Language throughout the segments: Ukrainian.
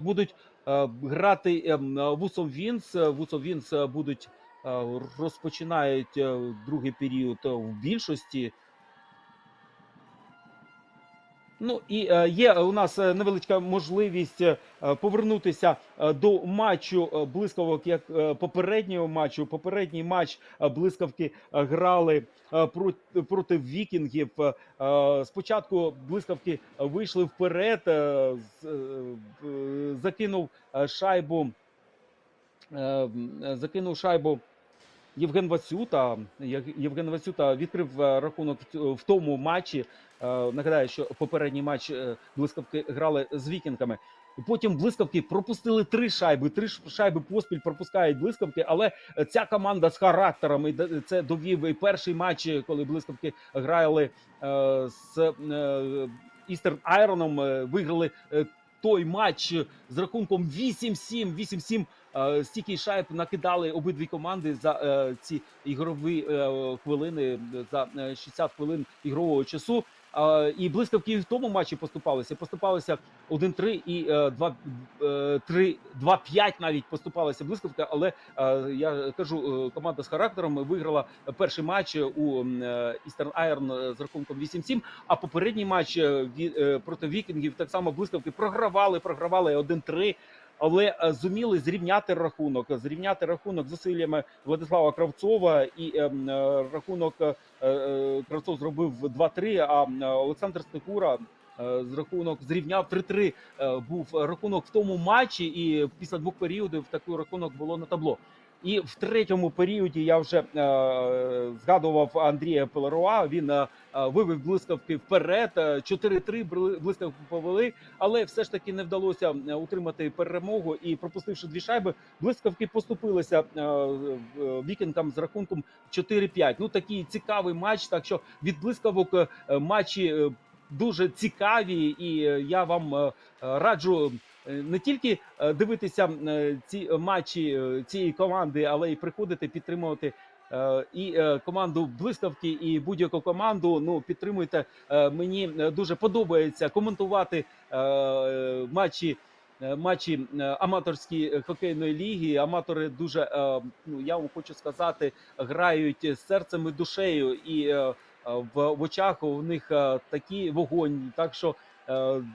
будуть е, грати ем, е, Вусом Вінс. Е, Вусом Вінс е, будуть е, розпочинають е, другий період е, в більшості. Ну і е, є у нас е, невеличка можливість е, повернутися до матчу блискавок, як попереднього матчу. Попередній матч блискавки грали проти, вікінгів. Спочатку блискавки вийшли вперед, закинув шайбу. Закинув шайбу Євген Васюта. Євген Васюта відкрив е, рахунок в тому матчі. Е, Нагадаю, що попередній матч е, блискавки грали з вікінгами. Потім блискавки пропустили три шайби. Три шайби поспіль пропускають блискавки, але ця команда з характером, і це довів і перший матч, коли блискавки грали з Істерн Айроном, виграли той матч з рахунком 8-7, 8-7. Е, Стільки шайб накидали обидві команди за е, ці ігрові е, хвилини, за е, 60 хвилин ігрового часу. Е, і блискавки в тому матчі поступалися. Поступалися 1-3 і е, 2, е, 3, 2-5 навіть поступалися блискавка. Але е, я кажу, е, команда з характером виграла перший матч у е, Eastern Iron з рахунком 8-7. А попередній матч е, е, проти вікінгів так само блискавки програвали, програвали 1-3. Але е, зуміли зрівняти рахунок, зрівняти рахунок зусиллями Владислава Кравцова, і ем, е, рахунок е, Кравцов зробив 2-3, а Олександр Стекура з рахунок зрівняв 3-3. Е, Був рахунок в тому матчі, і після двох періодів такий рахунок було на табло. І в третьому періоді я вже е, згадував Андрія Пелеруа. Він е, е, вивів блискавки вперед. е, 4-3 бли- блискавки повели, але все ж таки не вдалося е, утримати перемогу. І пропустивши дві шайби, блискавки поступилися е, е, вікінгам з рахунком 4-5. Ну такий цікавий матч. Так що від блискавок е, матчі е, дуже цікаві, і е, я вам е, раджу. Е, Не тільки е, дивитися е, ці матчі цієї команди, але й приходити підтримувати і команду блискавки, і будь-яку команду. Ну підтримуйте. Мені дуже подобається коментувати матчі. Матчі аматорської хокейної ліги. Аматори дуже ну я вам хочу сказати, грають серцем і душею, і в, очах у них такий вогонь. Так що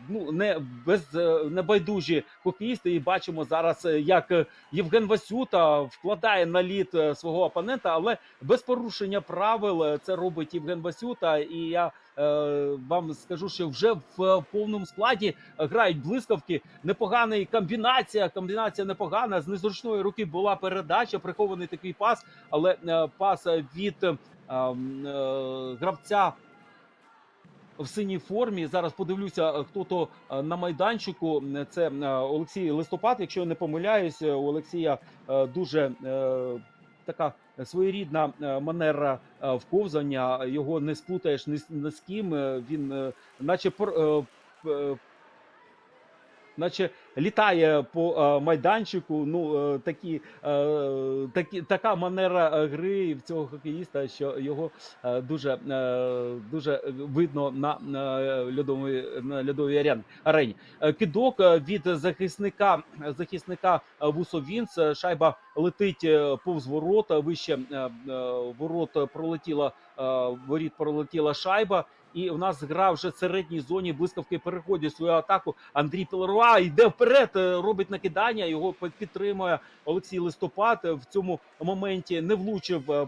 ну не без е, небайдужі хокеїсти. І бачимо зараз, е, як е, Євген Васюта вкладає на лід е, свого опонента, але без порушення правил е, це робить Євген Васюта. І я е, вам скажу, що вже в е, повному складі грають блискавки. Непоганий комбінація. Комбінація непогана. З незручної руки була передача, прихований такий пас, але е, пас від е, м, е, гравця. В синій формі зараз подивлюся, е, хто то е, на майданчику. Це е, Олексій Листопад. Якщо я не помиляюсь, у Олексія дуже така своєрідна манера вковзання. Його не сплутаєш ні з, ким. Він, наче наче літає по е, майданчику. Ну е, такі, е, такі така манера гри в цього хокеїста, що його дуже дуже видно на, льодовій на льодовій арені. Кидок від захисника захисника Вусовінц. Шайба летить повз ворота. Вище ворот пролетіла воріт пролетіла шайба. І у нас гра вже в середній зоні блискавки переходять свою атаку. Андрій Пелеруа йде вперед, е, робить накидання. Його підтримує Олексій Листопад. Е, В цьому моменті не влучив е,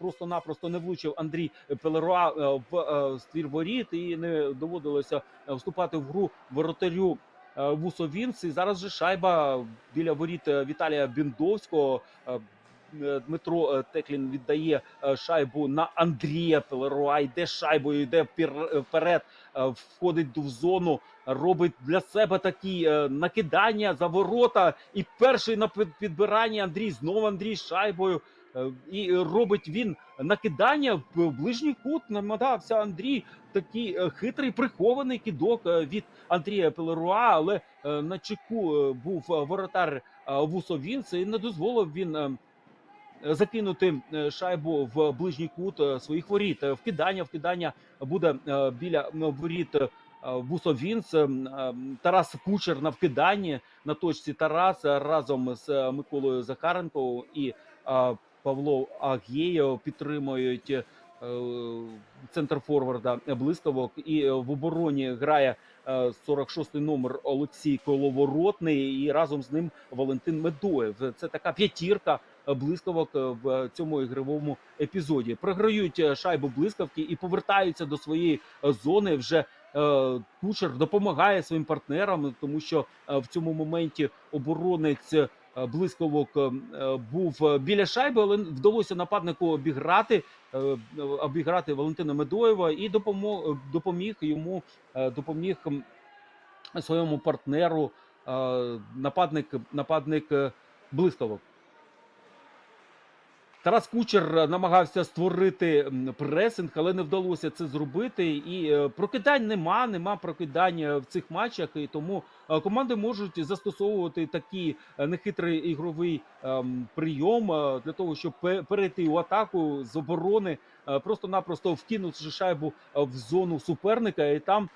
просто-напросто не влучив Андрій Пелеруа в ствір воріт, і не доводилося вступати в гру воротарю. е, Вусовінц. І зараз же шайба біля воріт Віталія Біндовського. Е, Дмитро е, Теклін віддає е, шайбу на Андрія Пелеруа. Йде шайбою, йде вперед, входить в зону, робить для себе такі накидання за ворота. І перший на під- підбиранні Андрій знову Андрій шайбою. І робить він накидання в ближній кут. Намагався Андрій такий хитрий прихований кидок е, від Андрія Пелеруа, але на чеку був воротар е, Вусовінц і не дозволив він. Закинути е, шайбу в ближній кут е, своїх воріт. Е, Вкидання, вкидання буде біля воріт Вусовінц, ем, Тарас Кучер на вкиданні на точці Тарас разом з Миколою Захаренко і Павло Агєєв підтримують центр форварда блискавок. І в обороні грає е, 46-й номер Олексій Коловоротний і разом з ним Валентин Медоєв. Це така п'ятірка блискавок е, в цьому ігровому епізоді. Програють е, шайбу блискавки і повертаються до своєї е, зони. Вже Кучер допомагає своїм партнерам, тому що в цьому моменті оборонець блискавок е, був біля шайби, але вдалося нападнику обіграти, обіграти Валентина Медоєва і допомог, допоміг йому допоміг своєму партнеру нападник, нападник блискавок. Тарас Кучер е, намагався створити пресинг, але не вдалося це зробити. І е, прокидань нема, нема прокидань е, в цих матчах. І тому команди можуть застосовувати такий нехитрий ігровий ем, прийом для того, щоб перейти у атаку з оборони, просто-напросто вкинувши шайбу в зону суперника, і там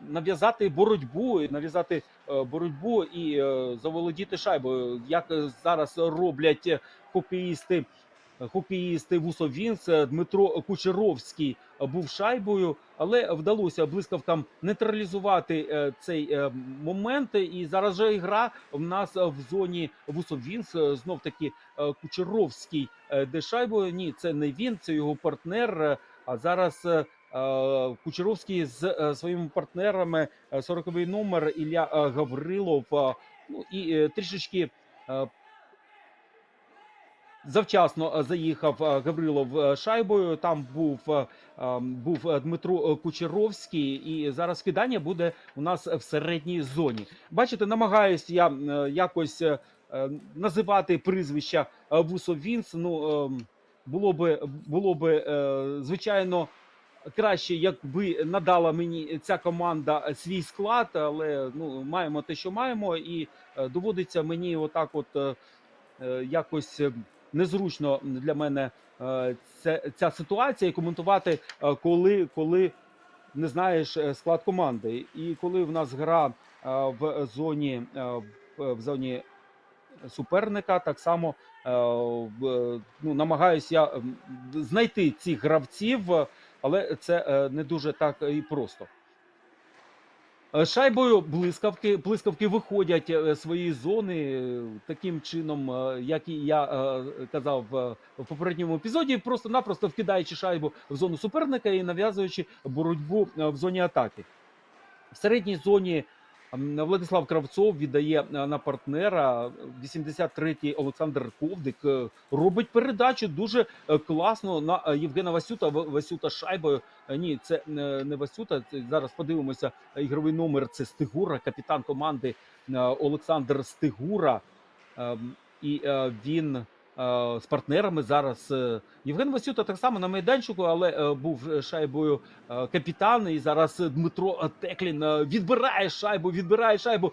нав'язати боротьбу, нав'язати боротьбу і заволодіти шайбою, як зараз роблять хокеїсти. Хокеїсти Вусовінц е, Дмитро Кучеровський е, був шайбою, але вдалося блискавкам нейтралізувати е, цей момент. І зараз же гра в нас в зоні Вусовінц. Знов таки Кучеровський де шайбою. Ні, це не він, це його партнер. А зараз Кучеровський з своїми партнерами, е, 40-й номер Ілля Гаврилов. Ну і трішечки завчасно е, заїхав е, Гаврилов е, шайбою. Там був, е, е, був Дмитро Кучеровський, і зараз кидання буде у нас в середній зоні. Бачите, намагаюсь я якось е, е, називати прізвища Вусовінц. Ну е, було би було би звичайно. Краще, якби надала мені ця команда свій склад, але ну маємо те, що маємо, і доводиться мені отак, от якось незручно для мене е, це, ця ситуація і коментувати, е, коли, коли не знаєш е, склад команди. І коли в нас гра в зоні в- зоні суперника, так само ну, намагаюся я знайти цих гравців, але це не дуже так і просто. Е, Шайбою блискавки, блискавки виходять е, з своєї зони е, таким чином, е, як і я е, казав е, в попередньому епізоді, просто-напросто вкидаючи шайбу в зону суперника і нав'язуючи боротьбу е, в зоні атаки. В середній зоні Владислав Кравцов віддає е, на партнера. 83-й Олександр Ковдик е, робить передачу дуже е, класно на Євгена Васюта. Васюта шайбою. Ні, це не Васюта. Зараз подивимося. Ігровий номер це Стигура, капітан команди Олександр Стигура. Ем, І він з партнерами зараз. е, Євген Васюта так само на майданчику, але е, був е, шайбою е, капітан. І зараз е, Дмитро Теклін е, відбирає шайбу, відбирає шайбу.